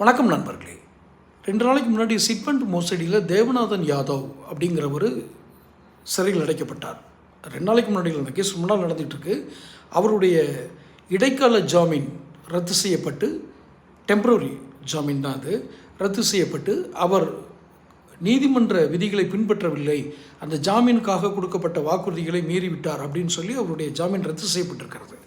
வணக்கம் நண்பர்களே. ரெண்டு நாளைக்கு முன்னாடி சிட்பண்ட் மோசடியில் தேவநாதன் யாதவ் அப்படிங்கிறவர் சிறையில் அடைக்கப்பட்டார். ரெண்டு நாளைக்கு முன்னாடி இந்த கேஸ் ரொம்ப நடந்துகிட்டு நடந்துகிட்ருக்கு அவருடைய இடைக்கால ஜாமீன் ரத்து செய்யப்பட்டு டெம்பரரி ஜாமீன் தான் அது. ரத்து செய்யப்பட்டு அவர் நீதிமன்ற விதிகளை பின்பற்றவில்லை. அந்த ஜாமீனுக்காக கொடுக்கப்பட்ட வாக்குறுதிகளை மீறிவிட்டார் அப்படின்னு சொல்லி அவருடைய ஜாமீன் ரத்து செய்யப்பட்டிருக்கிறது.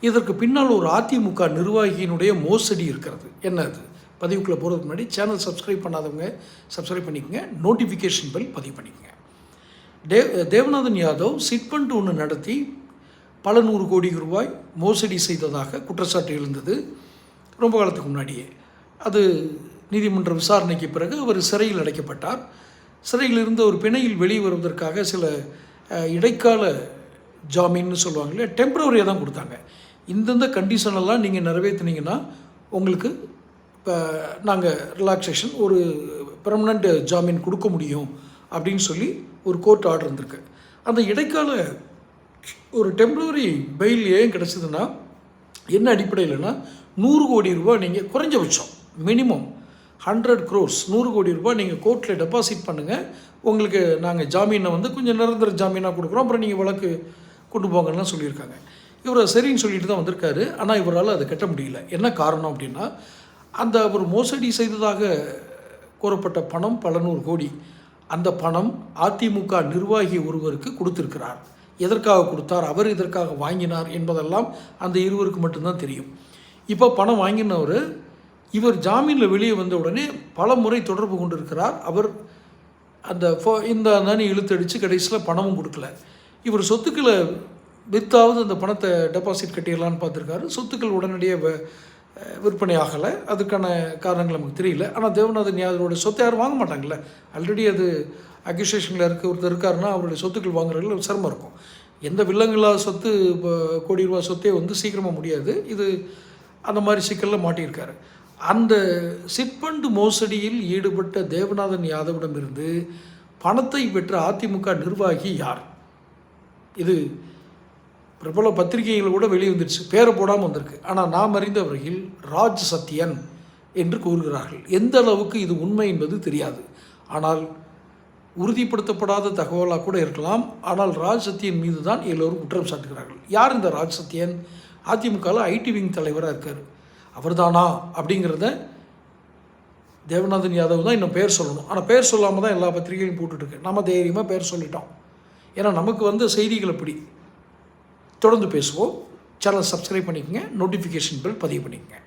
இதற்கு பின்னால் ஒரு அதிமுக நிர்வாகியினுடைய மோசடி இருக்கிறது. என்ன அது? பதிவுக்குள்ளே போகிறதுக்கு முன்னாடி சேனல் சப்ஸ்கிரைப் பண்ணாதவங்க சப்ஸ்கிரைப் பண்ணிக்கோங்க. நோட்டிஃபிகேஷன் பெல் பதிவு பண்ணிக்கோங்க. தே தேவநாதன் யாதவ் சிட்பண்ட் ஒன்று நடத்தி பல நூறு கோடி ரூபாய் மோசடி செய்ததாக குற்றச்சாட்டு எழுந்தது ரொம்ப காலத்துக்கு முன்னாடியே. அது நீதிமன்ற விசாரணைக்கு பிறகு அவர் சிறையில் அடைக்கப்பட்டார். சிறையில் இருந்து ஒரு பிணையில் வெளியே வருவதற்காக சில இடைக்கால ஜாமீன்னு சொல்லுவாங்களே டெம்பரவரியாக தான் கொடுத்தாங்க. இந்தந்த கண்டிஷனெல்லாம் நீங்கள் நிறைவேற்றினீங்கன்னா உங்களுக்கு இப்போ நாங்கள் ரிலாக்ஸேஷன் ஒரு பெர்மனண்ட் ஜாமீன் கொடுக்க முடியும் அப்படின்னு சொல்லி ஒரு கோர்ட் ஆர்டர் இருந்திருக்கு. அந்த இடைக்கால ஒரு டெம்ப்ரவரி பெயில் ஏன் கிடச்சிதுன்னா என்ன அடிப்படையில்னா நூறு கோடி ரூபா நீங்கள் குறைஞ்சபட்சம் மினிமம் ஹண்ட்ரட் க்ரோர்ஸ் நூறு கோடி ரூபாய் நீங்கள் கோர்ட்டில் டெபாசிட் பண்ணுங்கள் உங்களுக்கு நாங்கள் ஜாமீனை வந்து கொஞ்சம் நிரந்தர ஜாமீனாக கொடுக்குறோம். அப்புறம் நீங்கள் வழக்கு கொண்டு போங்கலாம் சொல்லியிருக்காங்க. இவர் சரின்னு சொல்லிட்டு தான் வந்திருக்காரு. ஆனால் இவரால் அதை கட்ட முடியல. என்ன காரணம் அப்படின்னா அந்த அவர் மோசடி செய்ததாக கூறப்பட்ட பணம் பல நூறு கோடி. அந்த பணம் அதிமுக நிர்வாகி ஒருவருக்கு கொடுத்திருக்கிறார். எதற்காக கொடுத்தார்? அவர் இதற்காக வாங்கினார் என்பதெல்லாம் அந்த இருவருக்கு மட்டும்தான் தெரியும். இப்போ பணம் வாங்கினவர் இவர் ஜாமீனில் வெளியே வந்த உடனே பல முறை தொடர்பு கொண்டிருக்கிறார். அவர் அந்த ஃபோ இந்த நனி இழுத்தடித்து கடைசியில் பணமும் கொடுக்கல. இவர் சொத்துக்களை வித்தாவது அந்த பணத்தை டெபாசிட் கட்டிடலான்னு பார்த்துருக்காரு. சொத்துக்கள் உடனடியாக விற்பனை ஆகலை. அதுக்கான காரணங்கள் நமக்கு தெரியல. ஆனால் தேவநாதன் யாதவரோட சொத்தை யாரும் வாங்க மாட்டாங்கல்ல? ஆல்ரெடி அது அக்யூசேஷனில் இருக்க ஒருத்தர் இருக்காருன்னா அவருடைய சொத்துக்கள் வாங்குறதுல சிரமம் இருக்கும். எந்த வில்லங்கில்லாத சொத்து இப்போ கோடி ரூபா சொத்தே வந்து சீக்கிரமாக முடியாது. இது அந்த மாதிரி சிக்கலில் மாட்டியிருக்காரு. அந்த சிட்பண்டு மோசடியில் ஈடுபட்ட தேவநாதன் யாதவிடமிருந்து பணத்தை பெற்ற அதிமுக நிர்வாகி யார்? இது பிரபல பத்திரிகைகள் கூட வெளியே வந்துடுச்சு பேரை போடாமல் வந்திருக்கு. ஆனால் நாம் அறிந்த வரையில் ராஜ் சத்யன் என்று கூறுகிறார்கள். எந்த அளவுக்கு இது உண்மை என்பது தெரியாது. ஆனால் உறுதிப்படுத்தப்படாத தகவலாக கூட இருக்கலாம். ஆனால் ராஜ் சத்யன் மீது தான் எல்லோரும் குற்றம் சாட்டுகிறார்கள். யார் இந்த ராஜ் சத்யன்? அதிமுகவில் ஐடி விங் தலைவராக இருக்கார். அவர்தானா? அப்படிங்கிறத தேவநாதன் யாதவ் தான் இன்னும் பேர் சொல்லணும். ஆனால் பேர் சொல்லாமல் தான் எல்லா பத்திரிகையும் போட்டுட்ருக்கு நம்ம தைரியமாக பேர் சொல்லிட்டோம். ஏன்னா நமக்கு வந்து செய்திகள் அப்படி. தொடர்ந்து பேசுவோம். சேனல் சப்ஸ்கிரைப் பண்ணிக்கங்க. நோட்டிஃபிகேஷன் பில் பதிவு பண்ணிக்கோங்க.